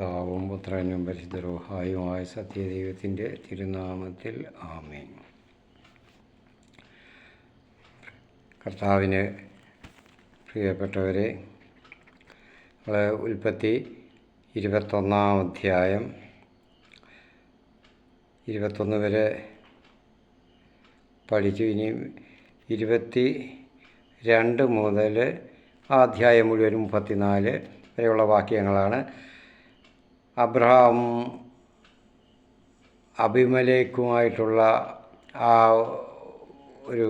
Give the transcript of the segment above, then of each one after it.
പിതാവും പുത്രനും പരിശുദ്ധരോഹായുമായ സത്യദൈവത്തിന്റെ തിരുനാമത്തിൽ ആമേൻ. കർത്താവിന് പ്രിയപ്പെട്ടവരെ ഉൽപ്പത്തി ഇരുപത്തൊന്നാം അധ്യായം ഇരുപത്തൊന്ന് വരെ പഠിച്ചു. ഇനി ഇരുപത്തി രണ്ട് മുതൽ ആ അധ്യായം മുഴുവൻ മുപ്പത്തിനാല് വരെയുള്ള വാക്യങ്ങളാണ് അബ്രഹാം അഭിമലേക്കുമായിട്ടുള്ള ആ ഒരു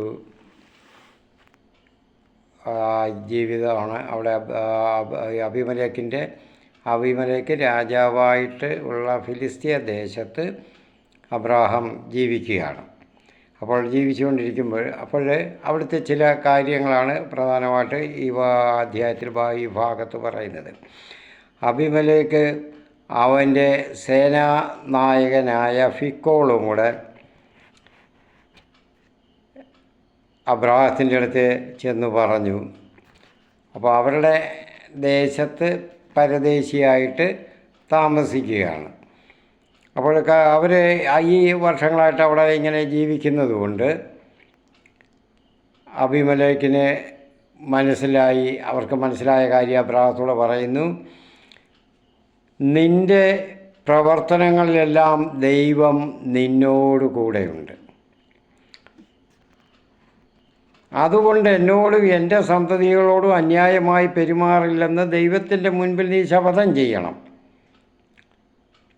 ജീവിതമാണ് അവിടെ അഭിമലേക്കിന്റെ അഭിമലേക്ക് രാജാവായിട്ട് ഉള്ള ഫിലിസ്തീയ ദേശത്ത് അബ്രാഹാം ജീവിക്കുകയാണ്. അപ്പോൾ ജീവിച്ചുകൊണ്ടിരിക്കുമ്പോൾ അപ്പോൾ അവിടുത്തെ ചില കാര്യങ്ങളാണ് പ്രധാനമായിട്ട് ഈ അധ്യായത്തിൽ ഈ ഭാഗത്ത് പറയുന്നത്. അഭിമലേക്ക് അവന്റെ സേനാനായകനായ ഫിക്കോളും കൂടെ അബ്രാഹത്തിന്റെ അടുത്ത് ചെന്ന് പറഞ്ഞു. അപ്പോൾ അവരുടെ ദേശത്ത് പരദേശിയായിട്ട് താമസിക്കുകയാണ്. അപ്പോൾ അവർ ഈ വർഷങ്ങളായിട്ട് അവിടെ ഇങ്ങനെ ജീവിക്കുന്നതുകൊണ്ട് അഭിമലേക്കിന് മനസ്സിലായി അവർക്ക് മനസ്സിലായ കാര്യം അബ്രാഹത്തോട് പറയുന്നു. നിന്റെ പ്രവർത്തനങ്ങളിലെല്ലാം ദൈവം നിന്നോട് കൂടെയുണ്ട്. അതുകൊണ്ട് എന്നോടും എന്റെ സന്തതികളോടും അന്യായമായി പെരുമാറില്ലെന്ന് ദൈവത്തിന്റെ മുൻപിൽ നീ ശപഥം ചെയ്യണം.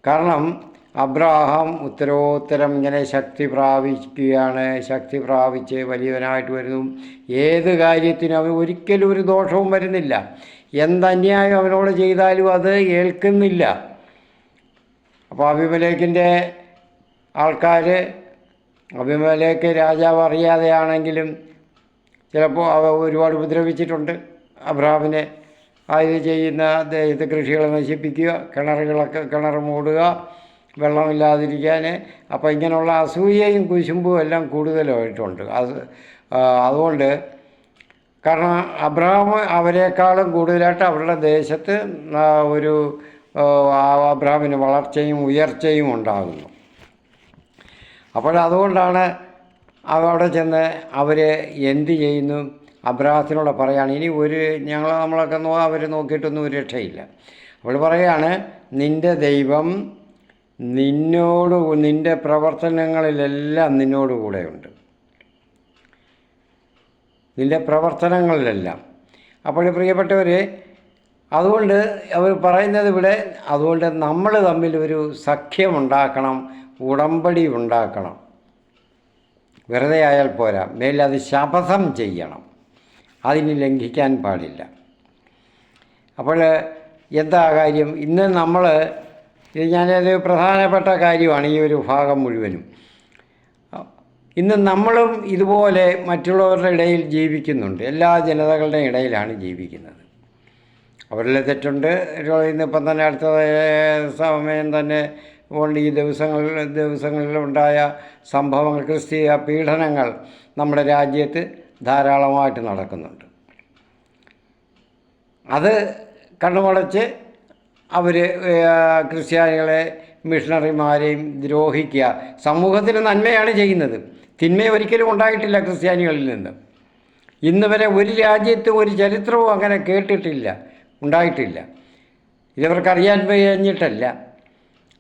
കാരണം അബ്രാഹാം ഉത്തരോത്തരം ഇങ്ങനെ ശക്തി പ്രാപിക്കുകയാണ്. ശക്തി പ്രാപിച്ച് വലിയവനായിട്ട് വരുന്നു. ഏത് കാര്യത്തിനും അവൻ ഒരിക്കലും ഒരു ദോഷവും വരുന്നില്ല. എന്തന്യായം അവനോട് ചെയ്താലും അത് ഏൽക്കുന്നില്ല. അപ്പോൾ അഭിമലേക്കിന്റെ ആൾക്കാർ അഭിമലേക്ക് രാജാവ് അറിയാതെയാണെങ്കിലും ചിലപ്പോൾ അവ ഒരുപാട് ഉപദ്രവിച്ചിട്ടുണ്ട്. അബ്രാമിനെ ആ ഇത് ചെയ്യുന്ന ദേ- ഇത് കൃഷികളെ നശിപ്പിക്കുക കിണറുകളൊക്കെ കിണർ മൂടുക വെള്ളമില്ലാതിരിക്കാൻ അപ്പോൾ ഇങ്ങനെയുള്ള അസൂയയും കുശുമ്പും എല്ലാം കൂടുതലായിട്ടുണ്ട്. അത് അതുകൊണ്ട് കാരണം അബ്രഹാം അവരെക്കാളും കൂടുതലായിട്ട് അവരുടെ ദേശത്ത് ഒരു അബ്രഹാമിന് വളർച്ചയും ഉയർച്ചയും ഉണ്ടാകുന്നു. അപ്പോൾ അതുകൊണ്ടാണ് അവിടെ ചെന്ന് അവർ എന്ത് ചെയ്യുന്നു? അബ്രഹാത്തിനോട് പറയുകയാണ് ഇനി ഒരു ഞങ്ങൾ നമ്മളൊക്കെ നോ അവർ നോക്കിയിട്ടൊന്നും ഒരു രക്ഷയില്ല. അവൾ പറയുകയാണ് നിന്റെ ദൈവം നിന്നോട് നിന്റെ പ്രവർത്തനങ്ങളിലെല്ലാം നിന്നോട് കൂടെയുണ്ട് നിന്റെ പ്രവർത്തനങ്ങളിലെല്ലാം. അപ്പോൾ പ്രിയപ്പെട്ടവർ അതുകൊണ്ട് അവർ പറയുന്നത് ഇവിടെ അതുകൊണ്ട് നമ്മൾ തമ്മിൽ ഒരു സഖ്യമുണ്ടാക്കണം ഉടമ്പടി ഉണ്ടാക്കണം. വെറുതെ ആയാൽ പോരാ മേലത് ശപഥം ചെയ്യണം. അതിന് ലംഘിക്കാൻ പാടില്ല. അപ്പോൾ എന്താ കാര്യം? ഇന്ന് നമ്മൾ ഇത് ഞാനത് പ്രധാനപ്പെട്ട കാര്യമാണ് ഈ ഒരു ഭാഗം മുഴുവനും. ഇന്ന് നമ്മളും ഇതുപോലെ മറ്റുള്ളവരുടെ ഇടയിൽ ജീവിക്കുന്നുണ്ട്. എല്ലാ ജനതകളുടെയും ഇടയിലാണ് ജീവിക്കുന്നത്. അവരിലെ തെറ്റുണ്ട്. ഇന്നിപ്പം തന്നെ അടുത്ത സമയം തന്നെ കൊണ്ട് ഈ ദിവസങ്ങളിൽ ദിവസങ്ങളിലുണ്ടായ സംഭവങ്ങൾ ക്രിസ്തീയ പീഡനങ്ങൾ നമ്മുടെ രാജ്യത്ത് ധാരാളമായിട്ട് നടക്കുന്നുണ്ട്. അത് കണ്ണുമടച്ച് അവർ ക്രിസ്ത്യാനികളെ മിഷണറിമാരെയും ദ്രോഹിക്കുക സമൂഹത്തിന് നന്മയാണ് ചെയ്യുന്നത്. തിന്മ ഒരിക്കലും ഉണ്ടായിട്ടില്ല ക്രിസ്ത്യാനികളിൽ നിന്ന്. ഇന്ന് വരെ ഒരു രാജ്യത്തും ഒരു ചരിത്രവും അങ്ങനെ കേട്ടിട്ടില്ല ഉണ്ടായിട്ടില്ല. ഇതവർക്കറിയാൻ കഴിഞ്ഞിട്ടല്ല.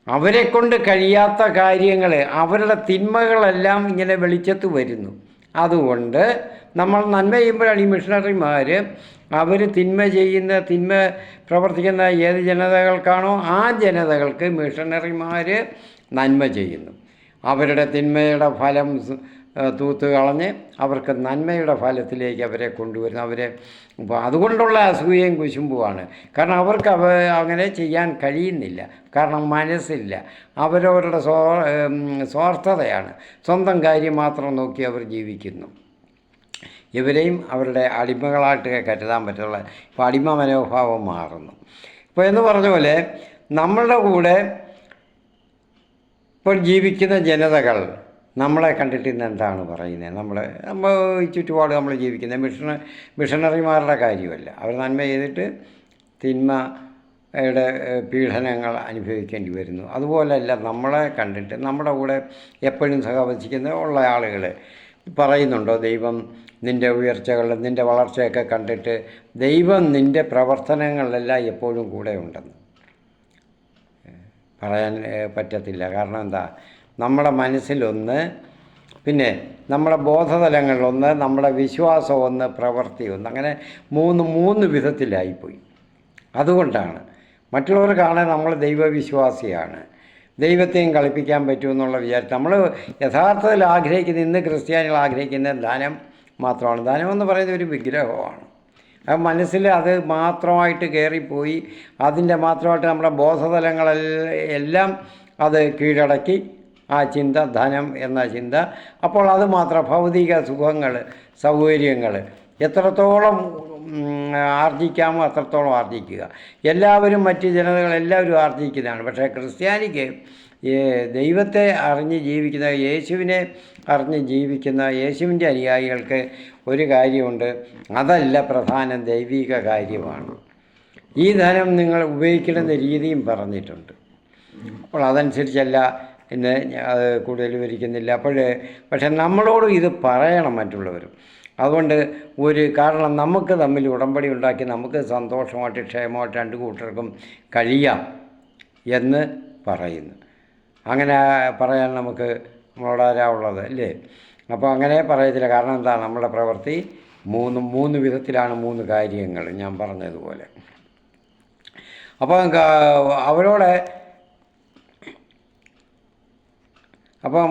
അവരെ കൊണ്ട് കഴിയാത്ത കാര്യങ്ങൾ അവരുടെ തിന്മകളെല്ലാം ഇങ്ങനെ വെളിച്ചത്ത് വരുന്നു. അതുകൊണ്ട് നമ്മൾ നന്മ ചെയ്യുമ്പോഴാണ് ഈ മിഷണറിമാർ അവർ തിന്മ ചെയ്യുന്ന തിന്മ പ്രവർത്തിക്കുന്ന ഏത് ജനതകൾക്കാണോ ആ ജനതകൾക്ക് മിഷണറിമാർ നന്മ ചെയ്യുന്നു. അവരുടെ തിന്മയുടെ ഫലം തൂത്ത് കളഞ്ഞ് അവർക്ക് നന്മയുടെ ഫലത്തിലേക്ക് അവരെ കൊണ്ടുവരുന്നു. അവരെ അതുകൊണ്ടുള്ള അസൂയയും കുശുമ്പുമാണ്. കാരണം അവർക്ക് അവ അങ്ങനെ ചെയ്യാൻ കഴിയുന്നില്ല. കാരണം മനസ്സില്ല. അവരവരുടെ സ്വ സ്വാർത്ഥതയാണ്. സ്വന്തം കാര്യം മാത്രം നോക്കി അവർ ജീവിക്കുന്നു. ഇവരെയും അവരുടെ അടിമകളായിട്ട് കരുതാൻ പറ്റുള്ള ഇപ്പോൾ അടിമ മനോഭാവം മാറുന്നു. ഇപ്പോൾ എന്ന് പറഞ്ഞ പോലെ നമ്മളുടെ കൂടെ ഇപ്പോൾ ജീവിക്കുന്ന ജനതകൾ നമ്മളെ കണ്ടിട്ട് ഇന്ന് എന്താണ് പറയുന്നത് നമ്മൾ നമ്മൾ ചുറ്റുപാട് നമ്മൾ ജീവിക്കുന്നത് മിഷണ മിഷണറിമാരുടെ കാര്യമല്ല. അവർ നന്മ ചെയ്തിട്ട് തിന്മ യുടെ പീഡനങ്ങൾ അനുഭവിക്കേണ്ടി വരുന്നു. അതുപോലെയല്ല നമ്മളെ കണ്ടിട്ട് നമ്മുടെ കൂടെ എപ്പോഴും സഹവസിക്കുന്ന ഉള്ള ആളുകൾ പറയുന്നുണ്ടോ? ദൈവം നിന്റെ ഉയർച്ചകൾ നിന്റെ വളർച്ചയൊക്കെ കണ്ടിട്ട് ദൈവം നിന്റെ പ്രവർത്തനങ്ങളെല്ലാം എപ്പോഴും കൂടെ ഉണ്ടെന്ന്. പറയാൻ പറ്റത്തില്ല. കാരണം എന്താ? നമ്മുടെ മനസ്സിലൊന്ന് പിന്നെ നമ്മുടെ ബോധതലങ്ങളിലൊന്ന് നമ്മുടെ വിശ്വാസം ഒന്ന് പ്രവൃത്തി ഒന്ന്. അങ്ങനെ മൂന്ന് മൂന്ന് വിധത്തിലായിപ്പോയി. അതുകൊണ്ടാണ് മറ്റുള്ളവർ നമ്മൾ ദൈവവിശ്വാസിയാണ്. ദൈവത്തെയും കളിപ്പിക്കാൻ പറ്റുമെന്നുള്ള വിചാരം. നമ്മൾ യഥാർത്ഥത്തിൽ ആഗ്രഹിക്കുന്ന ഇന്ന് ക്രിസ്ത്യാനികൾ ആഗ്രഹിക്കുന്ന ദാനം മാത്രമാണ്. ധനം എന്ന് പറയുന്നത് ഒരു വിഗ്രഹമാണ്. ആ മനസ്സിൽ അത് മാത്രമായിട്ട് കയറിപ്പോയി അതിന്റെ മാത്രമായിട്ട് നമ്മുടെ ബോധതലങ്ങളെല്ലാം അത് കീഴടക്കി ആ ചിന്ത ധനം എന്ന ചിന്ത. അപ്പോൾ അത് മാത്രം ഭൗതിക സുഖങ്ങൾ സൗകര്യങ്ങൾ. എത്രത്തോളം ആർജിക്കാമോ അത്രത്തോളം ആർജിക്കുക. എല്ലാവരും മറ്റ് ജനതകൾ എല്ലാവരും ആർജിക്കുന്നതാണ്. പക്ഷേ ക്രിസ്ത്യാനിക്ക് ദൈവത്തെ അറിഞ്ഞ് ജീവിക്കുന്ന യേശുവിനെ അറിഞ്ഞ് ജീവിക്കുന്ന യേശുവിന്റെ അനുയായികൾക്ക് ഒരു കാര്യമുണ്ട്. അതല്ല പ്രധാനം ദൈവിക കാര്യമാണ്. ഈ ധനം നിങ്ങൾ ഉപയോഗിക്കേണ്ട രീതിയും പറഞ്ഞിട്ടുണ്ട്. അപ്പോൾ അതനുസരിച്ചല്ല ഞാൻ അത് കൂടുതൽ വിവരിക്കുന്നില്ല. അപ്പോൾ പക്ഷെ നമ്മളോടും ഇത് പറയണം മറ്റുള്ളവരും. അതുകൊണ്ട് ഒരു കാരണം നമുക്ക് തമ്മിൽ ഉടമ്പടി ഉണ്ടാക്കി നമുക്ക് സന്തോഷമായിട്ട് ക്ഷേമമായിട്ട് രണ്ട് കൂട്ടർക്കും കഴിയാം എന്ന് പറയുന്നു. അങ്ങനെ പറയാൻ നമുക്ക് വളരാവുള്ളത് ഉള്ളത് അല്ലേ? അപ്പോൾ അങ്ങനെ പറയത്തില്ല. കാരണം എന്താ? നമ്മുടെ പ്രവൃത്തി മൂന്ന് മൂന്ന് വിധത്തിലാണ് മൂന്ന് കാര്യങ്ങൾ ഞാൻ പറഞ്ഞതുപോലെ. അപ്പോൾ അവരോട് അപ്പം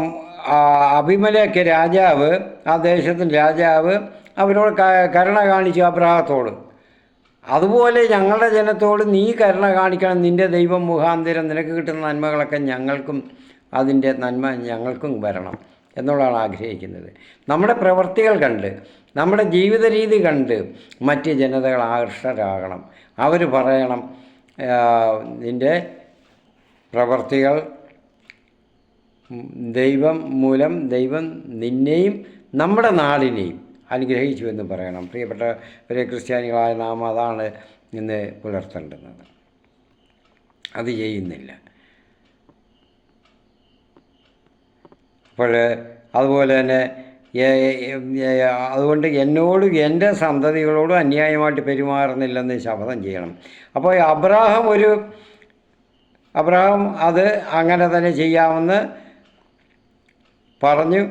അഭിമലേക്ക് രാജാവ് ആ ദേശത്തിന്റെ രാജാവ് അവരോട് കരുണ കാണിച്ചു അബ്രാഹത്തോട് അതുപോലെ ഞങ്ങളുടെ ജനത്തോട് നീ കരുണ കാണിക്കണം നിന്റെ ദൈവം മുഖാന്തരം നിനക്ക് കിട്ടുന്ന നന്മകളൊക്കെ ഞങ്ങൾക്കും അതിന്റെ നന്മ ഞങ്ങൾക്കും വരണം എന്നുള്ളതാണ് ആഗ്രഹിക്കുന്നത്. നമ്മുടെ പ്രവൃത്തികൾ കണ്ട് നമ്മുടെ ജീവിത രീതി കണ്ട് മറ്റ് ജനതകൾ ആകർഷകരാകണം അവർ പറയണം നിന്റെ പ്രവൃത്തികൾ ദൈവം മൂലം ദൈവം നിന്നെയും നമ്മുടെ നാടിനെയും അനുഗ്രഹിച്ചു എന്ന് പറയണം. പ്രിയപ്പെട്ട ഒരേ ക്രിസ്ത്യാനികളായ നാം അതാണ് ഇന്ന് പുലർത്തേണ്ടുന്നത്. അത് ചെയ്യുന്നില്ല. അപ്പോൾ അതുപോലെ തന്നെ അതുകൊണ്ട് എന്നോടും എന്റെ സന്തതികളോടും അന്യായമായിട്ട് പെരുമാറുന്നില്ലെന്ന് ശപഥം ചെയ്യണം. അപ്പോൾ അബ്രാഹം ഒരു അബ്രാഹം അത് അങ്ങനെ തന്നെ ചെയ്യാമെന്ന് പറഞ്ഞു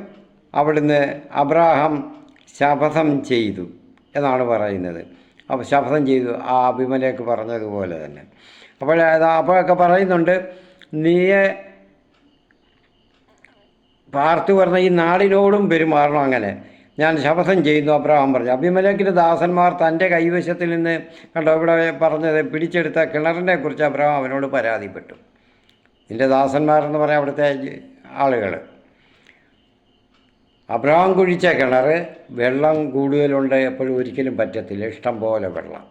അവിടുന്ന് അബ്രാഹം ശപഥം ചെയ്തു എന്നാണ് പറയുന്നത്. അപ്പോൾ ശപഥം ചെയ്തു. ആ അഭിമലേക്ക് പറഞ്ഞതുപോലെ തന്നെ. അപ്പോൾ അപ്പോഴൊക്കെ പറയുന്നുണ്ട് നീയെ പാർത്തു പറഞ്ഞ ഈ നാടിനോടും പെരുമാറണം അങ്ങനെ. ഞാൻ ശപഥം ചെയ്യുന്നു അബ്രഹാം പറഞ്ഞു. അഭിമലേക്കിന്റെ ദാസന്മാർ തന്റെ കൈവശത്തിൽ നിന്ന് കണ്ടോ ഇവിടെ പറഞ്ഞത് പിടിച്ചെടുത്ത കിണറിനെ കുറിച്ച് അബ്രഹാം അവനോട് പരാതിപ്പെട്ടു. നിന്റെ ദാസന്മാരെന്ന് പറയാം അവിടുത്തെ ആളുകൾ അബ്രഹാം കുഴിച്ച കിണർ വെള്ളം കൂടുതലുണ്ട് എപ്പോഴും ഒരിക്കലും പറ്റത്തില്ല. ഇഷ്ടം പോലെ വെള്ളം.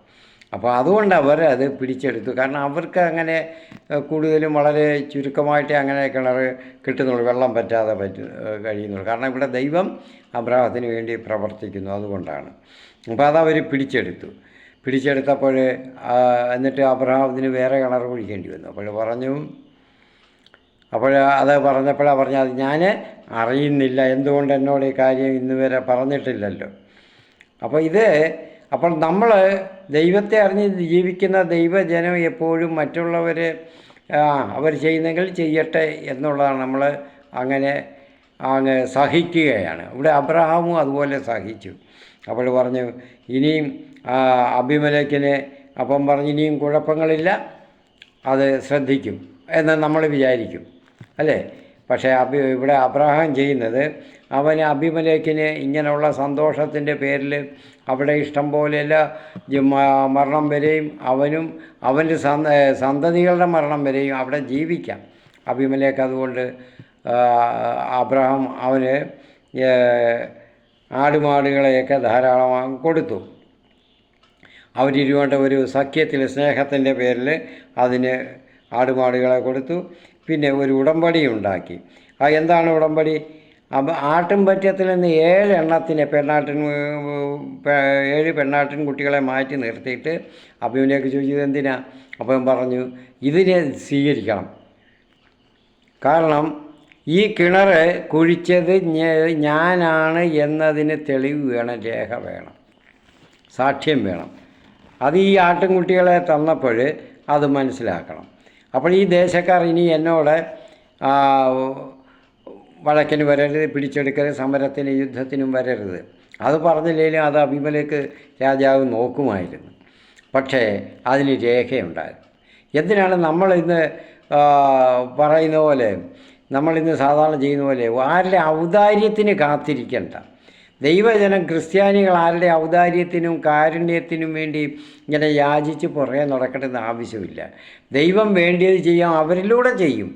അപ്പോൾ അതുകൊണ്ട് അവർ അത് പിടിച്ചെടുത്തു. കാരണം അവർക്ക് അങ്ങനെ കൂടുതലും വളരെ ചുരുക്കമായിട്ടേ അങ്ങനെ കിണർ കിട്ടുന്നുള്ളൂ. വെള്ളം പറ്റാതെ പറ്റു കഴിയുന്നുള്ളൂ. കാരണം ഇവിടെ ദൈവം അബ്രാഹത്തിന് വേണ്ടി പ്രവർത്തിക്കുന്നു അതുകൊണ്ടാണ്. അപ്പോൾ അതവർ പിടിച്ചെടുത്തു. പിടിച്ചെടുത്തപ്പോൾ എന്നിട്ട് അബ്രഹാമിന് വേറെ കിണർ കുഴിക്കേണ്ടി വന്നു. അപ്പോൾ പറഞ്ഞു അപ്പോൾ അത് പറഞ്ഞപ്പോഴാണ് പറഞ്ഞത് ഞാൻ അറിയുന്നില്ല. എന്തുകൊണ്ട് എന്നോട് ഈ കാര്യം ഇന്ന് വരെ പറഞ്ഞിട്ടില്ലല്ലോ? അപ്പോൾ ഇത് അപ്പോൾ നമ്മൾ ദൈവത്തെ അറിഞ്ഞ് ജീവിക്കുന്ന ദൈവജനം എപ്പോഴും മറ്റുള്ളവർ അവർ ചെയ്യുന്നെങ്കിൽ ചെയ്യട്ടെ എന്നുള്ളതാണ് നമ്മൾ അങ്ങനെ അങ്ങ് സഹിക്കുകയാണ്. ഇവിടെ അബ്രഹാമും അതുപോലെ സഹിച്ചു. അപ്പോൾ പറഞ്ഞു ഇനിയും ആ, അപ്പം പറഞ്ഞു ഇനിയും കുഴപ്പങ്ങളില്ല. അത് ശ്രദ്ധിക്കും. എന്ന് നമ്മൾ വിചാരിക്കും. അല്ലേ? പക്ഷേ അബി ഇവിടെ അബ്രഹാം ചെയ്യുന്നത് അവന് അഭിമലേക്കിന് ഇങ്ങനെയുള്ള സന്തോഷത്തിന്റെ പേരിൽ അവിടെ ഇഷ്ടം പോലെയല്ല മരണം വരെയും അവനും അവന്റെ സന്തതികളുടെ മരണം വരെയും അവിടെ ജീവിക്കാം. അഭിമലേക്ക് അതുകൊണ്ട് അബ്രഹാം അവന് ആടുമാടുകളെയൊക്കെ ധാരാളം കൊടുത്തു. അവരിരുവേണ്ട ഒരു സഖ്യത്തിൽ സ്നേഹത്തിന്റെ പേരിൽ അതിന് ആടുമാടുകളെ കൊടുത്തു. പിന്നെ ഒരു ഉടമ്പടി ഉണ്ടാക്കി. ആ എന്താണ് ഉടമ്പടി? അപ്പം ആട്ടിൻ പറ്റത്തിൽ നിന്ന് ഏഴ് എണ്ണത്തിനെ പെണ്ണാട്ടിൻ ഏഴ് പെണ്ണാട്ടിൻ കുട്ടികളെ മാറ്റി നിർത്തിയിട്ട് അഭിമനിയൊക്കെ ചോദിച്ചത് എന്തിനാ? അപ്പം പറഞ്ഞു ഇതിനെ സ്വീകരിക്കണം. കാരണം ഈ കിണർ കുഴിച്ചത് ഞാനാണ് എന്നതിന് തെളിവ് വേണം രേഖ വേണം സാക്ഷ്യം വേണം. അത് ഈ ആട്ടിൻകുട്ടികളെ തന്നപ്പോൾ അത് മനസ്സിലാക്കണം. അപ്പോൾ ഈ ദേശക്കാർ ഇനി എന്നോട് വഴക്കിന് വരരുത് പിടിച്ചെടുക്കരുത് സമരത്തിന് യുദ്ധത്തിനും വരരുത്. അത് പറഞ്ഞില്ലെങ്കിലും അത് അഭിമലേക്ക് രാജാവ് നോക്കുമായിരുന്നു. പക്ഷേ അതിന് രേഖയുണ്ടായിരുന്നു. എന്തിനാണ് നമ്മളിന്ന് പറയുന്ന പോലെ നമ്മളിന്ന് സാധാരണ ചെയ്യുന്ന പോലെ ആരുടെ ഔദാര്യത്തിന് കാത്തിരിക്കണ്ട? ദൈവജനം ക്രിസ്ത്യാനികൾ ആരുടെ ഔദാര്യത്തിനും കാരുണ്യത്തിനും വേണ്ടി ഇങ്ങനെ യാചിച്ച് പുറകെ നടക്കേണ്ടെന്ന് ആവശ്യമില്ല. ദൈവം വേണ്ടിയത് ചെയ്യാം അവരിലൂടെ ചെയ്യും.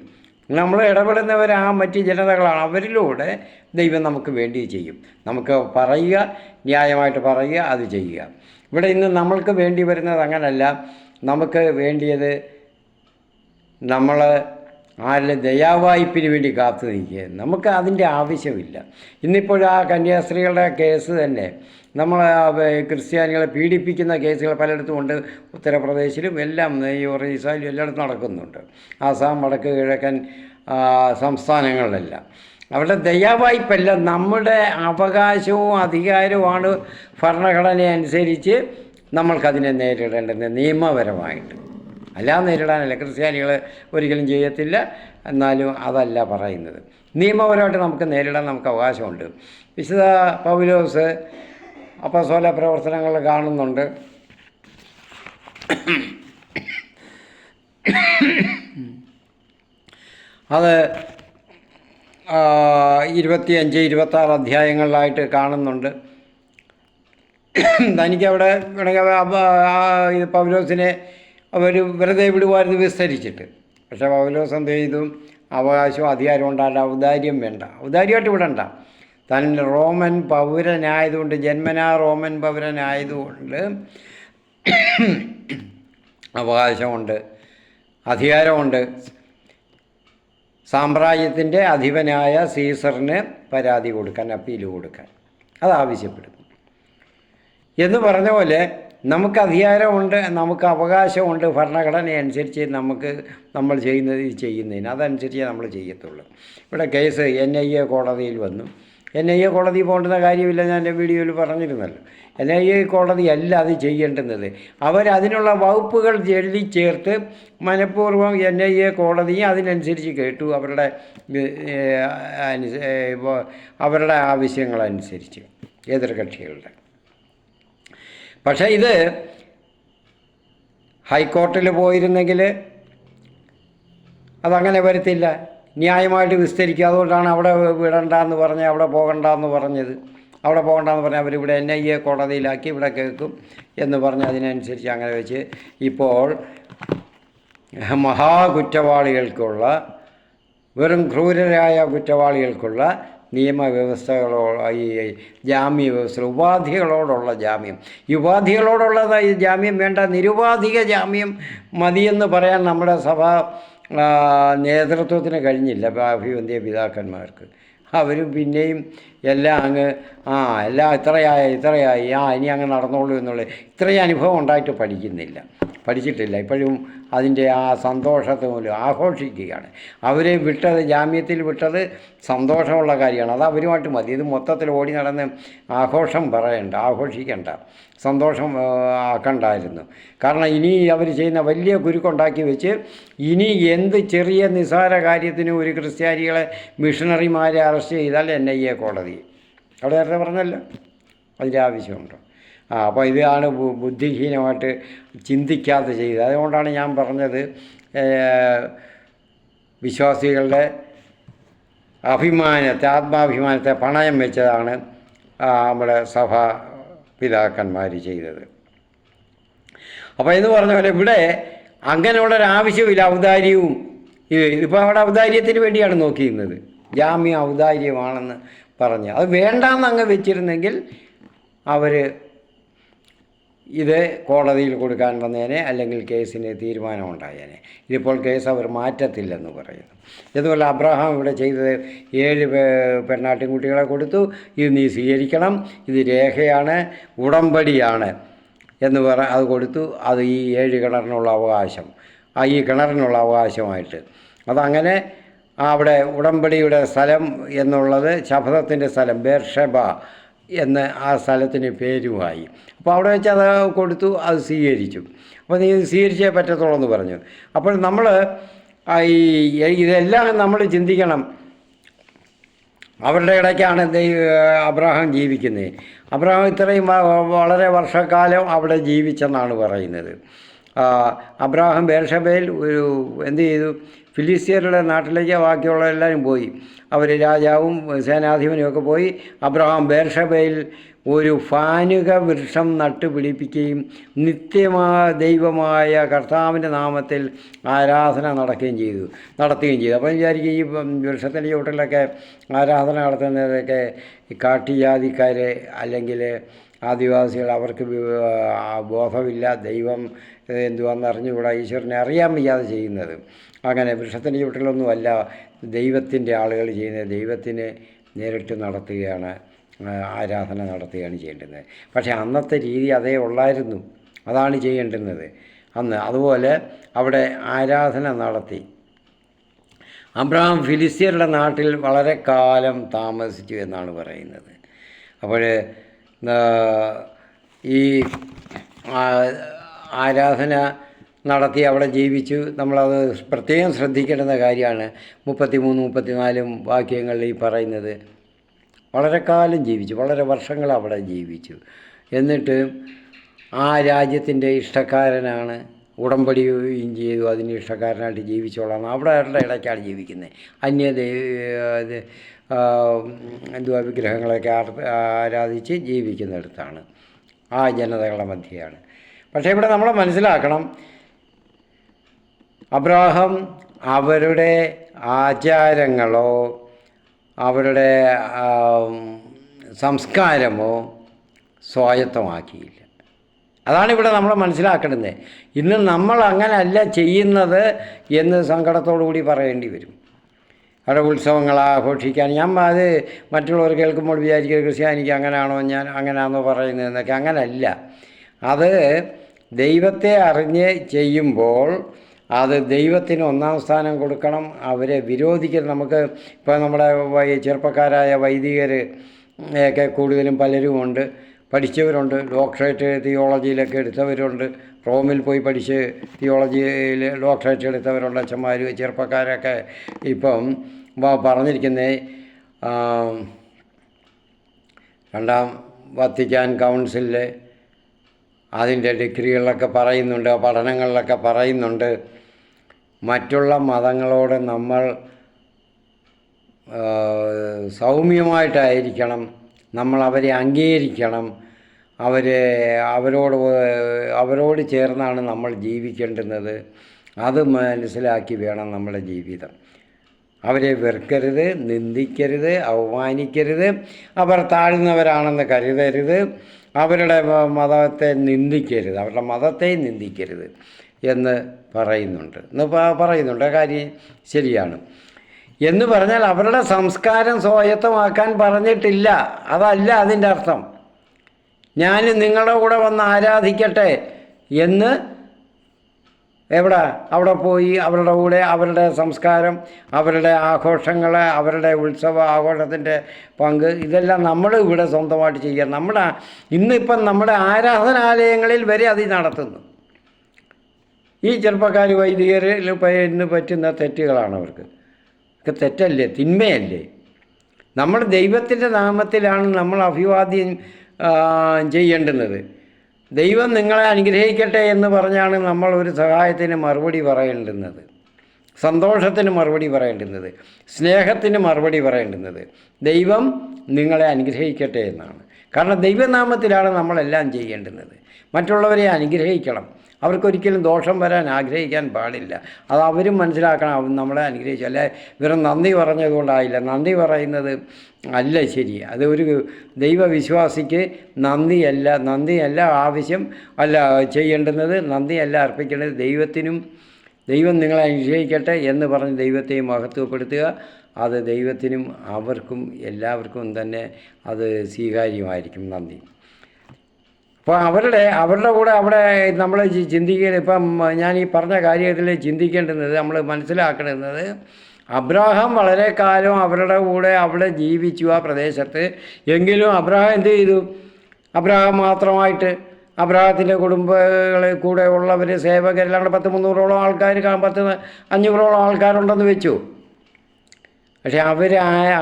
നമ്മൾ ഇടപെടുന്നവർ ആ മറ്റ് ജനതകളാണ് അവരിലൂടെ ദൈവം നമുക്ക് വേണ്ടി ചെയ്യും. നമുക്ക് പറയുക ന്യായമായിട്ട് പറയുക അത് ചെയ്യുക. ഇവിടെ ഇന്ന് നമ്മൾക്ക് വേണ്ടി വരുന്നത് അങ്ങനല്ല. നമുക്ക് വേണ്ടിയത് നമ്മൾ ആരുടെ ദയാവായ്പിന് വേണ്ടി കാത്തു നിൽക്കുക. നമുക്ക് അതിന്റെ ആവശ്യമില്ല. ഇന്നിപ്പോൾ ആ കന്യാസ്ത്രീകളുടെ കേസ് തന്നെ നമ്മൾ ക്രിസ്ത്യാനികളെ പീഡിപ്പിക്കുന്ന കേസുകൾ പലയിടത്തും ഉണ്ട്. ഉത്തർപ്രദേശിലും എല്ലാം ഈ ഒറീസയിലും എല്ലായിടത്തും നടക്കുന്നുണ്ട്. ആസാം വടക്ക് കിഴക്കൻ സംസ്ഥാനങ്ങളിലെല്ലാം. അവരുടെ ദയാവായ്പല്ല നമ്മുടെ അവകാശവും അധികാരവുമാണ് ഭരണഘടനയനുസരിച്ച് നമ്മൾക്കതിനെ നേരിടേണ്ടത്. നിയമപരമായിട്ട്. അല്ലാതെ നേരിടാനല്ല ക്രിസ്ത്യാനികൾ ഒരിക്കലും ചെയ്യത്തില്ല. എന്നാലും അതല്ല പറയുന്നത്. നിയമപരമായിട്ട് നമുക്ക് നേരിടാൻ നമുക്ക് അവകാശമുണ്ട്. വിശുദ്ധ പൗലോസ് അപ്പസോല പ്രവർത്തനങ്ങൾ കാണുന്നുണ്ട്. അത് ഇരുപത്തിയഞ്ച് ഇരുപത്താറ് അധ്യായങ്ങളിലായിട്ട് കാണുന്നുണ്ട്. തനിക്കവിടെ ഇത് പൗലോസിനെ അവർ വെറുതെ വിടുവായിരുന്നു വിസ്തരിച്ചിട്ട്. പക്ഷേ പൗലോസ് എന്ത് ചെയ്തു? അവകാശവും അധികാരവും ഉണ്ടാകേണ്ട. ഔദാര്യം വേണ്ട. ഔദാര്യമായിട്ട് വിടണ്ട. താൻ റോമൻ പൗരനായതുകൊണ്ട് ജന്മനാ റോമൻ പൗരനായതുകൊണ്ട് അവകാശമുണ്ട് അധികാരമുണ്ട്. സാമ്രാജ്യത്തിന്റെ അധിപനായ സീസറിന് പരാതി കൊടുക്കാൻ അപ്പീൽ കൊടുക്കാൻ. അത് ആവശ്യപ്പെടുന്നു. എന്ന് പറഞ്ഞ പോലെ നമുക്ക് അധികാരമുണ്ട് നമുക്ക് അവകാശമുണ്ട് ഭരണഘടന അനുസരിച്ച് നമുക്ക് നമ്മൾ ചെയ്യുന്നത് ചെയ്യുന്നതിന്. അതനുസരിച്ചേ നമ്മൾ ചെയ്യത്തുള്ളൂ. ഇവിടെ കേസ് എൻ ഐ എ കോടതിയിൽ വന്നു. എൻ ഐ എ കോടതി പോകേണ്ടുന്ന കാര്യമില്ല ഞാൻ എന്റെ വീഡിയോയിൽ പറഞ്ഞിരുന്നല്ലോ. എൻ ഐ എ കോടതി അല്ല അത് ചെയ്യേണ്ടുന്നത്. അവരതിനുള്ള വകുപ്പുകൾ എഴുതി ചേർത്ത് മനഃപൂർവം എൻ ഐ എ കോടതിയും അതിനനുസരിച്ച് കേട്ടു അവരുടെ അനുസ- അവരുടെ ആവശ്യങ്ങളനുസരിച്ച് എതിർകക്ഷികളുടെ. പക്ഷേ ഇത് ഹൈക്കോർട്ടിൽ പോയിരുന്നെങ്കിൽ അതങ്ങനെ വരത്തില്ല. ന്യായമായിട്ട് വിസ്തരിക്കുക. അതുകൊണ്ടാണ് അവിടെ വിടണ്ടെന്ന് പറഞ്ഞ് അവിടെ പോകണ്ടെന്ന് പറഞ്ഞത്. അവിടെ പോകണ്ടെന്ന് പറഞ്ഞാൽ അവരിവിടെ എൻ ഐ എ കോടതിയിലാക്കി ഇവിടെ കേൾക്കും എന്ന് പറഞ്ഞ് അതിനനുസരിച്ച് അങ്ങനെ വെച്ച് ഇപ്പോൾ മഹാകുറ്റവാളികൾക്കുള്ള വെറും ക്രൂരരായ കുറ്റവാളികൾക്കുള്ള നിയമവ്യവസ്ഥകളോ ഈ ജാമ്യ വ്യവസ്ഥ ഉപാധികളോടുള്ള ജാമ്യം. ഈ ഉപാധികളോടുള്ളതായി ജാമ്യം വേണ്ട നിരുപാധിക ജാമ്യം മതിയെന്ന് പറയാൻ നമ്മുടെ സഭ നേതൃത്വത്തിന് കഴിഞ്ഞില്ല അഭിവന്ധ്യ പിതാക്കന്മാർക്ക്. അവർ പിന്നെയും എല്ലാം അങ്ങ് ആ എല്ലാം ഇത്രയായി ഇത്രയായി ആ ഇനി അങ്ങ് നടന്നോളൂ എന്നുള്ളത് ഇത്രയും അനുഭവം ഉണ്ടായിട്ട് പഠിക്കുന്നില്ല. പഠിച്ചിട്ടില്ല. ഇപ്പോഴും അതിന്റെ ആ സന്തോഷത്തെ മൂലം ആഘോഷിക്കുകയാണ്. അവരെ വിട്ടത് ജാമ്യത്തിൽ വിട്ടത് സന്തോഷമുള്ള കാര്യമാണ്. അത് അവരുമായിട്ട് മതി. ഇത് മൊത്തത്തിൽ ഓടി നടന്ന് ആഘോഷം പറയണ്ട ആഘോഷിക്കണ്ട. സന്തോഷം ആക്കണ്ടായിരുന്നു. കാരണം ഇനി അവർ ചെയ്യുന്ന വലിയ കുരുക്കുണ്ടാക്കി വെച്ച് ഇനി എന്ത് ചെറിയ നിസ്സാര കാര്യത്തിനും ഒരു ക്രിസ്ത്യാനികളെ മിഷണറിമാരെ അറസ്റ്റ് ചെയ്താൽ എൻ ഐ എ കോടതി. അവിടെ നേരത്തെ പറഞ്ഞല്ലോ അതിന്റെ ആവശ്യമുണ്ട്? അപ്പോൾ ഇതാണ് ബുദ്ധിഹീനമായിട്ട് ചിന്തിക്കാതെ ചെയ്തത്. അതുകൊണ്ടാണ് ഞാൻ പറഞ്ഞത് വിശ്വാസികളുടെ അഭിമാനത്തെ ആത്മാഭിമാനത്തെ പണയം വെച്ചതാണ് നമ്മുടെ സഭ പിതാക്കന്മാർ ചെയ്തത്. അപ്പോൾ എന്ന് പറഞ്ഞ പോലെ ഇവിടെ അങ്ങനെയുള്ളൊരാവശ്യമില്ല ഔദാര്യവും. ഇത് ഇതിപ്പോൾ അവിടെ ഔദാര്യത്തിന് വേണ്ടിയാണ് നോക്കിയിരുന്നത്. ജാമ്യം ഔദാര്യമാണെന്ന് പറഞ്ഞ്. അത് വേണ്ടാന്ന് അങ്ങ് വെച്ചിരുന്നെങ്കിൽ അവർ ഇത് കോടതിയിൽ കൊടുക്കാൻ വന്നേനെ അല്ലെങ്കിൽ കേസിന് തീരുമാനം ഉണ്ടായേനെ ഇതിപ്പോൾ കേസ് അവർ മാറ്റത്തില്ലെന്ന് പറയുന്നു. ഇതുപോലെ അബ്രഹാം ഇവിടെ ചെയ്തത് ഏഴ് പെണ്ണാട്ടിൻകുട്ടികളെ കൊടുത്തു. ഇത് നീ സ്വീകരിക്കണം. ഇത് രേഖയാണ്. ഉടമ്പടിയാണ് എന്ന് പറ അത് കൊടുത്തു. അത് ഈ ഏഴ് കിണറിനുള്ള അവകാശം. ആ ഈ കിണറിനുള്ള അവകാശമായിട്ട്. അതങ്ങനെ അവിടെ ഉടമ്പടിയുടെ സ്ഥലം എന്നുള്ളത് ശപഥത്തിന്റെ സ്ഥലം ബേർഷബ എന്ന് ആ സ്ഥലത്തിന് പേരുമായി. അപ്പോൾ അവിടെ വെച്ച് അത് കൊടുത്തു അത് സ്വീകരിച്ചു. അപ്പോൾ നീ സ്വീകരിച്ചേ പറ്റത്തുള്ളൂ എന്ന് പറഞ്ഞു. അപ്പോൾ നമ്മൾ ഈ ഇതെല്ലാം നമ്മൾ ചിന്തിക്കണം. അവരുടെ ഇടയ്ക്കാണ് അബ്രഹാം ജീവിക്കുന്നത്. അബ്രഹാം ഇത്രയും വളരെ വർഷക്കാലം അവിടെ ജീവിച്ചെന്നാണ് പറയുന്നത്. അബ്രഹാം ബേർഷബയിൽ ഒരു എന്ത് ചെയ്തു? ഫിലിസ്തീനരുടെ നാട്ടിലേക്ക് ബാക്കിയുള്ളവരെല്ലാവരും പോയി. അവർ രാജാവും സേനാധിപനും ഒക്കെ പോയി അബ്രഹാം ബേർഷബയിൽ ഒരു ഫാനുക വൃക്ഷം നട്ടുപിടിപ്പിക്കുകയും നിത്യമായ ദൈവമായ കർത്താവിന്റെ നാമത്തിൽ ആരാധന നടക്കുകയും ചെയ്തു നടത്തുകയും ചെയ്തു. അപ്പോൾ വിചാരിക്കും ഈ വൃക്ഷത്തിന്റെ ചുവട്ടിലൊക്കെ ആരാധന നടത്തുന്നതൊക്കെ കാട്ടിജാതിക്കാർ അല്ലെങ്കിൽ ആദിവാസികൾ അവർക്ക് ബോധമില്ല ദൈവം എന്തുവാണെന്ന് അറിഞ്ഞുകൂടാ ഈശ്വരനെ അറിയാൻ വയ്യാതെ ചെയ്യുന്നത്. അങ്ങനെ വൃക്ഷത്തിന്റെ ചുവട്ടിലൊന്നുമല്ല ദൈവത്തിന്റെ ആളുകൾ ചെയ്യുന്നത്. ദൈവത്തിന് നേരിട്ട് നടത്തുകയാണ് ആരാധന നടത്തുകയാണ് ചെയ്യേണ്ടത്. പക്ഷേ അന്നത്തെ രീതി അതേ ഉള്ളായിരുന്നു. അതാണ് ചെയ്യേണ്ടുന്നത്. അന്ന് അതുപോലെ അവിടെ ആരാധന നടത്തി. അബ്രഹാം ഫിലിസ്തീനയുടെ നാട്ടിൽ വളരെ കാലം താമസിച്ചു എന്നാണ് പറയുന്നത്. അപ്പോൾ ഈ ആരാധന നടത്തി അവിടെ ജീവിച്ചു. നമ്മളത് പ്രത്യേകം ശ്രദ്ധിക്കേണ്ടുന്ന കാര്യമാണ് മുപ്പത്തി മൂന്ന് മുപ്പത്തിനാലും വാക്യങ്ങളിൽ ഈ പറയുന്നത്. വളരെ കാലം ജീവിച്ചു. വളരെ വർഷങ്ങൾ അവിടെ ജീവിച്ചു. എന്നിട്ട് ആ രാജ്യത്തിന്റെ ഇഷ്ടക്കാരനാണ്. ഉടമ്പടിയും ചെയ്തു. അതിന് ഇഷ്ടക്കാരനായിട്ട് ജീവിച്ചോളാം അവിടെ അവരുടെ ഇടയ്ക്കാണ് ജീവിക്കുന്നത്. അന്യ എന്തുവാ വിഗ്രഹങ്ങളൊക്കെ ആരാധിച്ച് ജീവിക്കുന്നിടത്താണ്. ആ ജനതകളുടെ മധ്യയാണ്. പക്ഷേ ഇവിടെ നമ്മൾ മനസ്സിലാക്കണം. അബ്രാഹം അവരുടെ ആചാരങ്ങളോ അവരുടെ സംസ്കാരമോ സ്വായത്തമാക്കിയില്ല. അതാണ് ഇവിടെ നമ്മൾ മനസ്സിലാക്കേണ്ടത്. ഇന്ന് നമ്മൾ അങ്ങനല്ല ചെയ്യുന്നത് എന്ന് സങ്കടത്തോടു കൂടി പറയേണ്ടി വരും. അവിടെ ഉത്സവങ്ങൾ ആഘോഷിക്കാൻ ഞാൻ അത് മറ്റുള്ളവർ കേൾക്കുമ്പോൾ വിചാരിക്കുക ക്രിസ്ത്യാനിക്ക് അങ്ങനെയാണോ ഞാൻ അങ്ങനെയാണോ പറയുന്നതെന്നൊക്കെ അങ്ങനല്ല. അത് ദൈവത്തെ അറിഞ്ഞ് ചെയ്യുമ്പോൾ അത് ദൈവത്തിന് ഒന്നാം സ്ഥാനം കൊടുക്കണം. അവരെ വിരോധിക്കരുത്. നമുക്ക് ഇപ്പോൾ നമ്മുടെ ചെറുപ്പക്കാരായ വൈദികർ ഒക്കെ കൂടുതലും പലരുമുണ്ട്. പഠിച്ചവരുണ്ട്. ഡോക്ടറേറ്റ് തിയോളജിയിലൊക്കെ എടുത്തവരുണ്ട്. റോമിൽ പോയി പഠിച്ച് തിയോളജിയിൽ ഡോക്ടറേറ്റ് എടുത്തവരുണ്ട് അച്ഛന്മാർ ചെറുപ്പക്കാരൊക്കെ ഇപ്പം പറഞ്ഞിരിക്കുന്നത് രണ്ടാം വത്തിക്കാൻ കൗൺസിലെ അതിന്റെ ഡിഗ്രികളിലൊക്കെ പറയുന്നുണ്ട് പഠനങ്ങളിലൊക്കെ പറയുന്നുണ്ട്. മറ്റുള്ള മതങ്ങളോട് നമ്മൾ സൗമ്യമായിട്ടായിരിക്കണം. നമ്മൾ അവരെ അംഗീകരിക്കണം. അവരെ അവരോട് അവരോട് ചേർന്നാണ് നമ്മൾ ജീവിക്കേണ്ടുന്നത്. അത് മനസ്സിലാക്കി വേണം നമ്മുടെ ജീവിതം. അവരെ വെറുക്കരുത് നിന്ദിക്കരുത് അവമാനിക്കരുത് അവർ താഴ്ന്നവരാണെന്ന് കരുതരുത്. അവരുടെ മതത്തെ നിന്ദിക്കരുത്. അവരുടെ മതത്തെ നിന്ദിക്കരുത് എന്ന് പറയുന്നുണ്ട്. എന്ന് പറയുന്നുണ്ട്. കാര്യം ശരിയാണ്. എന്ന് പറഞ്ഞാൽ അവരുടെ സംസ്കാരം സ്വായത്തമാക്കാൻ പറഞ്ഞിട്ടില്ല. അതല്ല അതിന്റെ അർത്ഥം. ഞാൻ നിങ്ങളുടെ കൂടെ വന്ന് ആരാധിക്കട്ടെ എന്ന് എവിടെ? അവിടെ പോയി അവരുടെ കൂടെ അവരുടെ സംസ്കാരം അവരുടെ ആഘോഷങ്ങൾ അവരുടെ ഉത്സവ ആഘോഷത്തിന്റെ പങ്ക് ഇതെല്ലാം നമ്മൾ ഇവിടെ സ്വന്തമായിട്ട് ചെയ്യുക നമ്മുടെ ഇന്നിപ്പം നമ്മുടെ ആരാധനാലയങ്ങളിൽ വരെ അത് നടത്തുന്നു. ഈ ചെറുപ്പക്കാർ വൈദികരിൽ ഇന്ന് പറ്റുന്ന തെറ്റുകളാണ് അവർക്ക്. ഒക്കെ തെറ്റല്ലേ? തിന്മയല്ലേ? നമ്മൾ ദൈവത്തിന്റെ നാമത്തിലാണ് നമ്മൾ അഭിവാദ്യം ചെയ്യേണ്ടുന്നത്. ദൈവം നിങ്ങളെ അനുഗ്രഹിക്കട്ടെ എന്ന് പറഞ്ഞാണ് നമ്മൾ ഒരു സഹായത്തിന് മറുപടി പറയേണ്ടുന്നത്. സന്തോഷത്തിന് മറുപടി പറയേണ്ടുന്നത്. സ്നേഹത്തിന് മറുപടി പറയേണ്ടുന്നത്. ദൈവം നിങ്ങളെ അനുഗ്രഹിക്കട്ടെ എന്നാണ്. കാരണം ദൈവനാമത്തിലാണ് നമ്മളെല്ലാം ചെയ്യേണ്ടുന്നത്. മറ്റുള്ളവരെ അനുഗ്രഹിക്കണം. അവർക്കൊരിക്കലും ദോഷം വരാൻ ആഗ്രഹിക്കാൻ പാടില്ല. അത് അവരും മനസ്സിലാക്കണം നമ്മളെ അനുഗ്രഹിച്ചു. അല്ലെ വെറും നന്ദി പറഞ്ഞതുകൊണ്ടായില്ല. നന്ദി പറയുന്നത് അല്ല ശരി. അത് ഒരു ദൈവവിശ്വാസിക്ക് നന്ദിയല്ല നന്ദിയല്ല ആവശ്യം അല്ല ചെയ്യേണ്ടുന്നത് നന്ദിയല്ല അർപ്പിക്കേണ്ടത് ദൈവത്തിനും ദൈവം നിങ്ങളെ അനുഗ്രഹിക്കട്ടെ എന്ന് പറഞ്ഞ് ദൈവത്തെ മഹത്വപ്പെടുത്തുക. അത് ദൈവത്തിനും അവർക്കും എല്ലാവർക്കും തന്നെ അത് സ്വീകാര്യമായിരിക്കും. നന്ദി. അപ്പോൾ അവരുടെ അവരുടെ കൂടെ അവിടെ നമ്മൾ ചിന്തിക്കുക ഇപ്പം ഞാൻ ഈ പറഞ്ഞ കാര്യത്തിൽ ചിന്തിക്കേണ്ടുന്നത് നമ്മൾ മനസ്സിലാക്കേണ്ടുന്നത് അബ്രാഹാം വളരെ കാലം അവരുടെ കൂടെ അവിടെ ജീവിച്ചു ആ പ്രദേശത്ത്. എങ്കിലും അബ്രാഹാം എന്ത് ചെയ്തു? അബ്രാഹാം മാത്രമായിട്ട് അബ്രാഹത്തിന്റെ കുടുംബങ്ങളെ കൂടെ ഉള്ളവർ സേവകരെല്ലാം കൂടെ പത്ത് മുന്നൂറോളം ആൾക്കാർ പത്ത് അഞ്ഞൂറോളം ആൾക്കാരുണ്ടെന്ന് വെച്ചു. പക്ഷെ അവർ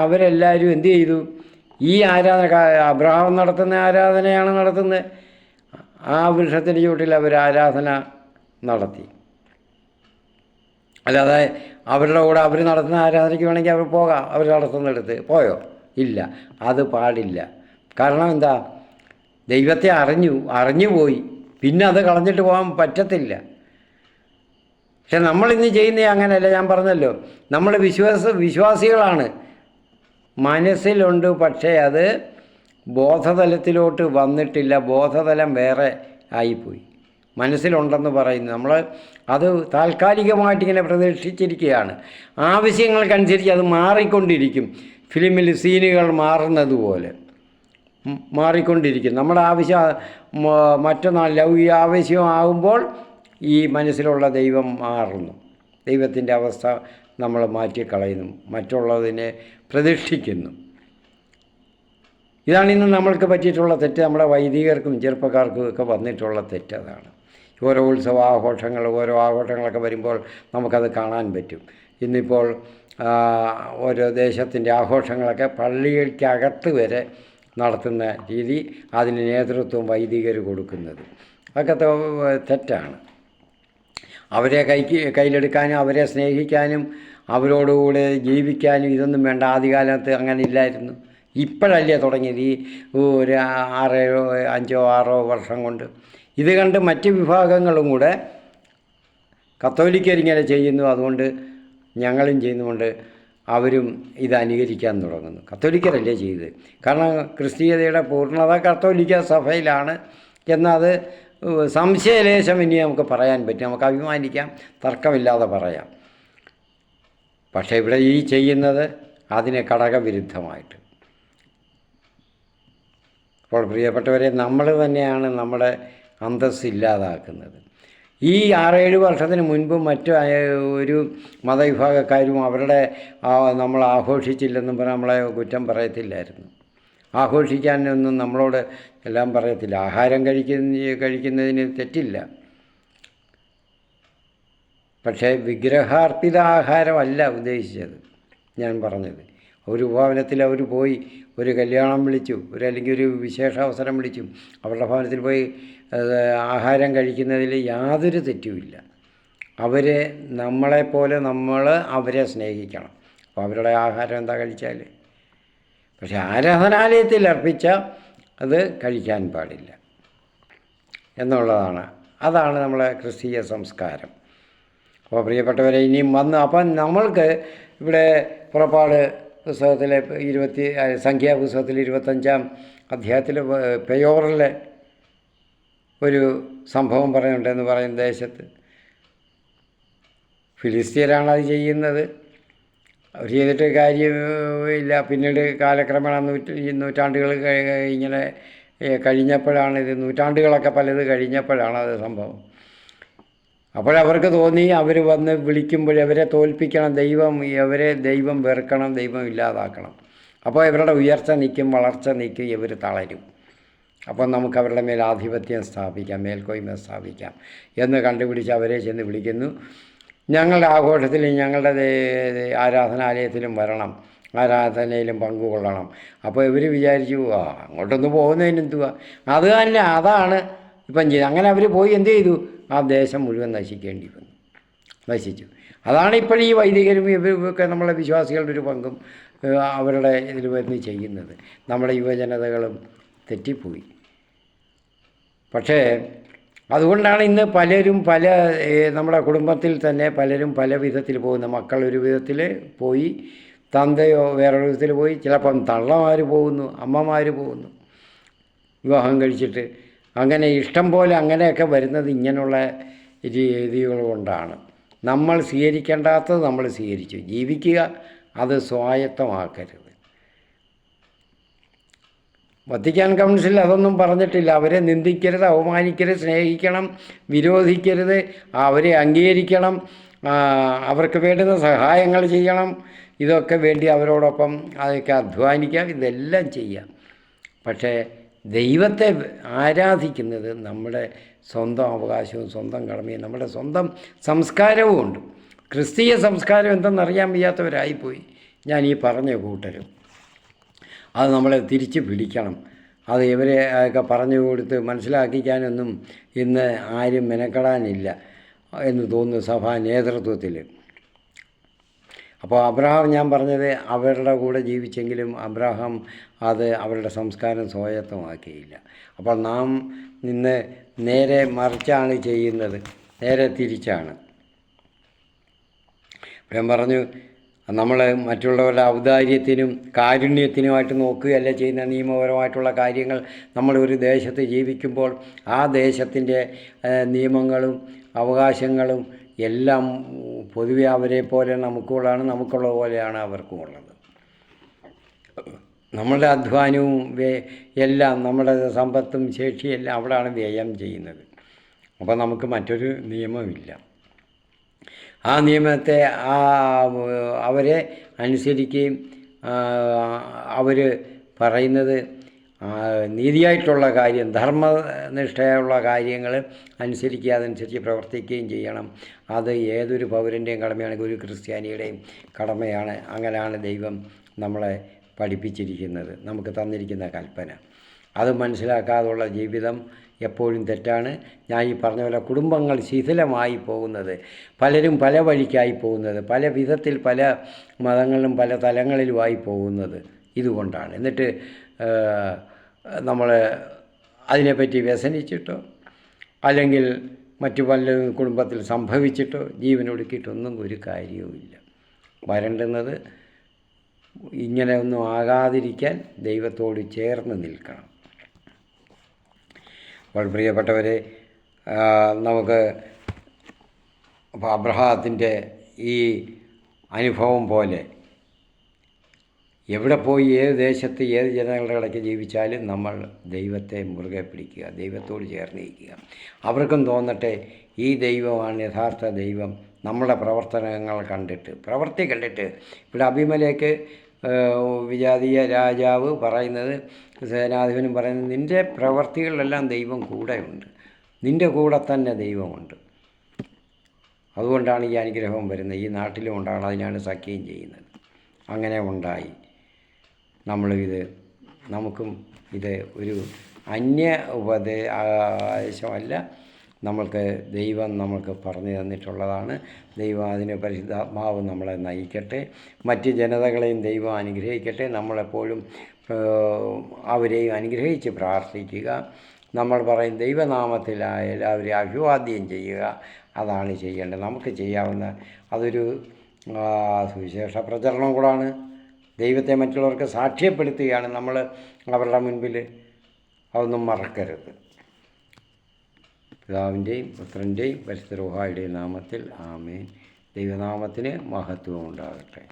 അവരെല്ലാവരും എന്ത് ചെയ്തു? ഈ ആരാധന അബ്രഹാം നടത്തുന്ന ആരാധനയാണ് നടത്തുന്നത്. ആ വൃക്ഷത്തിന്റെ ചുവട്ടിൽ അവർ ആരാധന നടത്തി. അല്ലാതെ അവരുടെ കൂടെ അവർ നടത്തുന്ന ആരാധനയ്ക്ക് വേണമെങ്കിൽ അവർ പോകാം. അവർ നടത്തുന്നിടത്ത് പോയോ? ഇല്ല. അത് പാടില്ല. കാരണം എന്താ? ദൈവത്തെ അറിഞ്ഞു അറിഞ്ഞു പോയി. പിന്നെ അത് കളഞ്ഞിട്ട് പോകാൻ പറ്റത്തില്ല. പക്ഷെ നമ്മളിന്ന് ചെയ്യുന്ന അങ്ങനെയല്ല. ഞാൻ പറഞ്ഞല്ലോ. നമ്മൾ വിശ്വാസ വിശ്വാസികളാണ്. മനസ്സിലുണ്ട് പക്ഷേ അത് ബോധതലത്തിലോട്ട് വന്നിട്ടില്ല ബോധതലം വേറെ ആയിപ്പോയി. മനസ്സിലുണ്ടെന്ന് പറയുന്നു. നമ്മൾ അത് താൽക്കാലികമായിട്ട് ഇങ്ങനെ പ്രതീക്ഷിച്ചിരിക്കുകയാണ്. ആവശ്യങ്ങൾക്കനുസരിച്ച് അത് മാറിക്കൊണ്ടിരിക്കും. ഫിലിമിൽ സീനുകൾ മാറുന്നത് പോലെ. മാറിക്കൊണ്ടിരിക്കും. നമ്മുടെ ആവശ്യം മറ്റൊന്നാൾ ലൗകിക ആവശ്യമാകുമ്പോൾ ഈ മനസ്സിലുള്ള ദൈവം മാറുന്നു. ദൈവത്തിന്റെ അവസ്ഥ നമ്മൾ മാറ്റിക്കളയുന്നു. മറ്റുള്ളതിനെ പ്രതിഷ്ഠിക്കുന്നു ഇതാണ് ഇന്ന് നമ്മൾക്ക് പറ്റിയിട്ടുള്ള തെറ്റ്. നമ്മുടെ വൈദികർക്കും ചെറുപ്പക്കാർക്കും ഒക്കെ വന്നിട്ടുള്ള തെറ്റ് അതാണ്. ഓരോ ഉത്സവ ആഘോഷങ്ങൾ ഓരോ ആഘോഷങ്ങളൊക്കെ വരുമ്പോൾ നമുക്കത് കാണാൻ പറ്റും. ഇന്നിപ്പോൾ ഓരോ ദേശത്തിന്റെ ആഘോഷങ്ങളൊക്കെ പള്ളികൾക്കകത്ത് വരെ നടത്തുന്ന രീതി അതിന് നേതൃത്വം വൈദികർ കൊടുക്കുന്നത്. അതൊക്കെ തെറ്റാണ്. അവരെ കൈക്ക് കയ്യിലെടുക്കാനും അവരെ സ്നേഹിക്കാനും അവരോടുകൂടെ ജീവിക്കാനും ഇതൊന്നും വേണ്ട. ആദ്യകാലത്ത് അങ്ങനെ ഇല്ലായിരുന്നു. ഇപ്പോഴല്ലേ തുടങ്ങിയത് ഈ ഒരു ആറോ അഞ്ചോ ആറോ വർഷം കൊണ്ട്. ഇത് കണ്ട് മറ്റ് വിഭാഗങ്ങളും കൂടെ കത്തോലിക്കരിങ്ങനെ ചെയ്യുന്നു അതുകൊണ്ട് ഞങ്ങളും ചെയ്യുന്നുകൊണ്ട് അവരും ഇത് അനുകരിക്കാൻ തുടങ്ങുന്നു. കത്തോലിക്കരല്ലേ ചെയ്ത് കാരണം ക്രിസ്തീയതയുടെ പൂർണത കത്തോലിക്ക സഭയിലാണ് എന്നത് സംശയലേശം ഇനി നമുക്ക് പറയാൻ പറ്റും. നമുക്ക് അഭിമാനിക്കാം തർക്കമില്ലാതെ പറയാം. പക്ഷേ ഇവിടെ ഈ ചെയ്യുന്നത് അതിന് ഘടകവിരുദ്ധമായിട്ട് അപ്പോൾ പ്രിയപ്പെട്ടവരെ നമ്മൾ തന്നെയാണ് നമ്മുടെ അന്തസ്സ് ഇല്ലാതാക്കുന്നത്. ഈ ആറേഴ് വർഷത്തിന് മുൻപ് മറ്റു ഒരു മതവിഭാഗക്കാരും അവരുടെ നമ്മൾ ആഘോഷിച്ചില്ലെന്നും പറഞ്ഞ് നമ്മളെ കുറ്റം പറയത്തില്ലായിരുന്നു. ആഘോഷിക്കാനൊന്നും നമ്മളോട് എല്ലാം പറയത്തില്ല. ആഹാരം കഴിക്കുന്ന കഴിക്കുന്നതിന് തെറ്റില്ല. പക്ഷേ വിഗ്രഹാർപ്പിത ആഹാരമല്ല ഉദ്ദേശിച്ചത് ഞാൻ പറഞ്ഞത്. ഒരു ഭവനത്തിൽ അവർ പോയി ഒരു കല്യാണം വിളിച്ചു ഒരു അല്ലെങ്കിൽ ഒരു വിശേഷ അവസരം വിളിച്ചു. അവരുടെ ഭവനത്തിൽ പോയി ആഹാരം കഴിക്കുന്നതിൽ യാതൊരു തെറ്റുമില്ല അവരെ നമ്മളെപ്പോലെ നമ്മൾ അവരെ സ്നേഹിക്കണം. അപ്പോൾ അവരുടെ ആഹാരം എന്താ കഴിച്ചാൽ? പക്ഷെ ആരാധനാലയത്തിൽ അർപ്പിച്ച അത് കഴിക്കാൻ പാടില്ല. എന്നുള്ളതാണ്. അതാണ് നമ്മളെ ക്രിസ്തീയ സംസ്കാരം. അപ്പോൾ പ്രിയപ്പെട്ടവരെ ഇനിയും വന്ന് അപ്പം നമ്മൾക്ക് ഇവിടെ പുറപ്പാട് പുസ്തകത്തിലെ ഇരുപത്തി സംഖ്യാപുസ്തകത്തിൽ സംഖ്യാ പുസ്തകത്തിൽ ഇരുപത്തഞ്ചാം അധ്യായത്തിൽ പെയോറിലെ ഒരു സംഭവം പറയുന്നുണ്ടെന്ന് പറയുന്ന ദേശത്ത്. ഫിലിസ്തീനാണ് അത് ചെയ്യുന്നത്. അവർ ചെയ്തിട്ട് കാര്യമില്ല പിന്നീട് കാലക്രമേണ നൂറ്റി നൂറ്റാണ്ടുകൾ ഇങ്ങനെ കഴിഞ്ഞപ്പോഴാണ് ഇത് നൂറ്റാണ്ടുകളൊക്കെ പലത് കഴിഞ്ഞപ്പോഴാണ് അത് സംഭവം. അപ്പോഴവർക്ക് തോന്നി അവർ വന്ന് വിളിക്കുമ്പോൾ അവരെ തോൽപ്പിക്കണം ദൈവം അവരെ ദൈവം വെറുക്കണം ദൈവം ഇല്ലാതാക്കണം. അപ്പോൾ ഇവരുടെ ഉയർച്ച നിൽക്കും വളർച്ച നിൽക്കും ഇവർ തളരും. അപ്പോൾ നമുക്ക് അവരുടെ മേൽ ആധിപത്യം സ്ഥാപിക്കാം മേൽക്കോയ്മ സ്ഥാപിക്കാം എന്ന് കണ്ടുപിടിച്ച് അവരെ ചെന്ന് വിളിക്കുന്നു. ഞങ്ങളുടെ ആഘോഷത്തിൽ ഞങ്ങളുടെ ആരാധനാലയത്തിലും വരണം ആരാധനയിലും പങ്കുകൊള്ളണം. അപ്പോൾ ഇവർ വിചാരിച്ചു ആ അങ്ങോട്ടൊന്ന് പോകുന്നതിന് എന്തുവാ? അത് തന്നെ അതാണ് ഇപ്പം ചെയ്തു അങ്ങനെ അവർ പോയി എന്ത് ചെയ്തു? ആ ദേശം മുഴുവൻ നശിക്കേണ്ടി വന്നു നശിച്ചു. അതാണ് ഇപ്പോൾ ഈ വൈദികരും ഇവരൊക്കെ നമ്മളെ വിശ്വാസികളുടെ ഒരു പങ്കും അവരുടെ ഇതിൽ വന്ന് ചെയ്യുന്നത്. നമ്മുടെ യുവജനതകളും തെറ്റിപ്പോയി. പക്ഷേ അതുകൊണ്ടാണ് ഇന്ന് പലരും പല നമ്മുടെ കുടുംബത്തിൽ തന്നെ പലരും പല വിധത്തിൽ പോകുന്നു മക്കൾ ഒരു വിധത്തിൽ പോയി തന്തയോ വേറൊരു വിധത്തിൽ പോയി ചിലപ്പം തള്ളമാർ പോകുന്നു അമ്മമാർ പോകുന്നു വിവാഹം കഴിച്ചിട്ട് അങ്ങനെ ഇഷ്ടം പോലെ അങ്ങനെയൊക്കെ വരുന്നത് ഇങ്ങനെയുള്ള രീതികൾ കൊണ്ടാണ് നമ്മൾ സ്വീകരിക്കേണ്ടാത്തത് നമ്മൾ സ്വീകരിച്ചു. ജീവിക്കുക അത് സ്വായത്തമാക്കരുത്. വത്തിക്കാൻ കൗൺസിൽ അതൊന്നും പറഞ്ഞിട്ടില്ല. അവരെ നിന്ദിക്കരുത് അവമാനിക്കരുത് സ്നേഹിക്കണം വിരോധിക്കരുത് അവരെ അംഗീകരിക്കണം അവർക്ക് വേണ്ടുന്ന സഹായങ്ങൾ ചെയ്യണം. ഇതൊക്കെ വേണ്ടി അവരോടൊപ്പം അതൊക്കെ അധ്വാനിക്കാം. ഇതെല്ലാം ചെയ്യാം. പക്ഷേ ദൈവത്തെ ആരാധിക്കുന്നത് നമ്മുടെ സ്വന്തം അവകാശവും സ്വന്തം കടമയും നമ്മുടെ സ്വന്തം സംസ്കാരവും ഉണ്ട്. ക്രിസ്തീയ സംസ്കാരം എന്തെന്നറിയാൻ വയ്യാത്തവരായിപ്പോയി. ഞാൻ ഈ പറഞ്ഞ കൂട്ടരും അത് നമ്മളെ തിരിച്ച് പിടിക്കണം. അത് ഇവരെ ഒക്കെ പറഞ്ഞു കൊടുത്ത് മനസ്സിലാക്കിക്കാനൊന്നും ഇന്ന് ആരും മെനക്കെടാനില്ല എന്ന് തോന്നുന്നു സഭാ നേതൃത്വത്തിൽ. അപ്പോൾ അബ്രഹാം ഞാൻ പറഞ്ഞത് അവരുടെ കൂടെ ജീവിച്ചെങ്കിലും അബ്രഹാം അത് അവരുടെ സംസ്കാരം സ്വായത്തമാക്കിയില്ല. അപ്പോൾ നാം ഇന്ന് നേരെ മറിച്ചാണ് ചെയ്യുന്നത്. നേരെ തിരിച്ചാണ്. ഞാൻ പറഞ്ഞു നമ്മൾ മറ്റുള്ളവരുടെ ഔദാര്യത്തിനും കാരുണ്യത്തിനുമായിട്ട് നോക്കുകയല്ല ചെയ്യുന്ന നിയമപരമായിട്ടുള്ള കാര്യങ്ങൾ നമ്മൾ ഒരു ദേശത്ത് ജീവിക്കുമ്പോൾ ആ ദേശത്തിന്റെ നിയമങ്ങളും അവകാശങ്ങളും എല്ലാം പൊതുവെ അവരെ പോലെ നമുക്കുള്ളതാണ് നമുക്കുള്ള പോലെയാണ് അവർക്കും ഉള്ളത് നമ്മളുടെ അധ്വാനവും എല്ലാം നമ്മുടെ സമ്പത്തും ശേഷിയും എല്ലാം അവിടെയാണ് വ്യയം ചെയ്യുന്നത്. അപ്പോൾ നമുക്ക് മറ്റൊരു നിയമമില്ല. ആ നിയമത്തെ ആ അവരെ അനുസരിക്കുകയും അവർ പറയുന്നത് നീതിയായിട്ടുള്ള കാര്യം ധർമ്മനിഷ്ഠയുള്ള കാര്യങ്ങൾ അനുസരിക്കുക അതനുസരിച്ച് പ്രവർത്തിക്കുകയും ചെയ്യണം. അത് ഏതൊരു പൗരന്റെയും കടമയാണ് ഒരു ക്രിസ്ത്യാനിയുടെയും കടമയാണ്. അങ്ങനെയാണ് ദൈവം നമ്മളെ പഠിപ്പിച്ചിരിക്കുന്നത്. നമുക്ക് തന്നിരിക്കുന്ന കൽപ്പന. അത് മനസ്സിലാക്കാതുള്ള ജീവിതം എപ്പോഴും തെറ്റാണ്. ഞാൻ ഈ പറഞ്ഞ പോലെ കുടുംബങ്ങൾ ശിഥിലമായി പോകുന്നത്. പലരും പല വഴിക്കായി പോകുന്നത്. പല വിധത്തിൽ പല മതങ്ങളിലും പല തലങ്ങളിലുമായി പോകുന്നത് ഇതുകൊണ്ടാണ്. എന്നിട്ട് നമ്മൾ അതിനെപ്പറ്റി വ്യസനിച്ചിട്ടോ അല്ലെങ്കിൽ മറ്റു പല കുടുംബത്തിൽ സംഭവിച്ചിട്ടോ ജീവനൊടുക്കിയിട്ടൊന്നും ഒരു കാര്യവുമില്ല. വരണ്ടുന്നത് ഇങ്ങനെയൊന്നും ആകാതിരിക്കാൻ ദൈവത്തോട് ചേർന്ന് നിൽക്കണം. അപ്പോൾ പ്രിയപ്പെട്ടവരെ നമുക്ക് അബ്രഹാത്തിന്റെ ഈ അനുഭവം പോലെ എവിടെ പോയി ഏത് ദേശത്ത് ഏത് ജനങ്ങളുടെ ഇടയ്ക്ക് ജീവിച്ചാലും നമ്മൾ ദൈവത്തെ മുറുകെ പിടിക്കുക ദൈവത്തോട് ചേർന്നിരിക്കുക അവർക്കും തോന്നട്ടെ ഈ ദൈവമാണ് യഥാർത്ഥ ദൈവം. നമ്മുടെ പ്രവർത്തനങ്ങൾ കണ്ടിട്ട് പ്രവൃത്തി കണ്ടിട്ട്. ഇവിടെ അഭിമലേക്ക് വിജാതീയ രാജാവ് പറയുന്നത് സേനാധിപനും പറയുന്നത് നിന്റെ പ്രവർത്തികളിലെല്ലാം ദൈവം കൂടെയുണ്ട്. നിന്റെ കൂടെ തന്നെ ദൈവമുണ്ട്. അതുകൊണ്ടാണ് ഈ അനുഗ്രഹം വരുന്നത്. ഈ നാട്ടിലും ഉണ്ടാകണം അതിനാണ് സഖ്യം ചെയ്യുന്നത്. അങ്ങനെ ഉണ്ടായി. നമ്മളിത് നമുക്കും ഇത് ഒരു അന്യ ഉപദേശമല്ല നമ്മൾക്ക് ദൈവം നമുക്ക് പറഞ്ഞു തന്നിട്ടുള്ളതാണ്. ദൈവം അതിന് പരിശുദ്ധാത്മാവ് നമ്മളെ നയിക്കട്ടെ. മറ്റ് ജനതകളെയും ദൈവം അനുഗ്രഹിക്കട്ടെ. നമ്മളെപ്പോഴും അവരെയും അനുഗ്രഹിച്ച് പ്രാർത്ഥിക്കുക. നമ്മൾ പറയും ദൈവനാമത്തിലായ എല്ലാവരെയും അഭിവാദ്യം ചെയ്യുക. അതാണ് ചെയ്യേണ്ടത്. നമുക്ക് ചെയ്യാവുന്ന അതൊരു സുവിശേഷ പ്രചരണം കൂടാണ്. ദൈവത്തെ മറ്റുള്ളവർക്ക് സാക്ഷ്യപ്പെടുത്തുകയാണ് നമ്മൾ അവരുടെ മുൻപിൽ അതൊന്നും മറക്കരുത്. പിതാവിന്റെയും പുത്രന്റെയും പരിശുദ്ധ രോഹായുടെയും നാമത്തിൽ ആമേൻ. ദൈവനാമത്തിന് മഹത്വം ഉണ്ടാകട്ടെ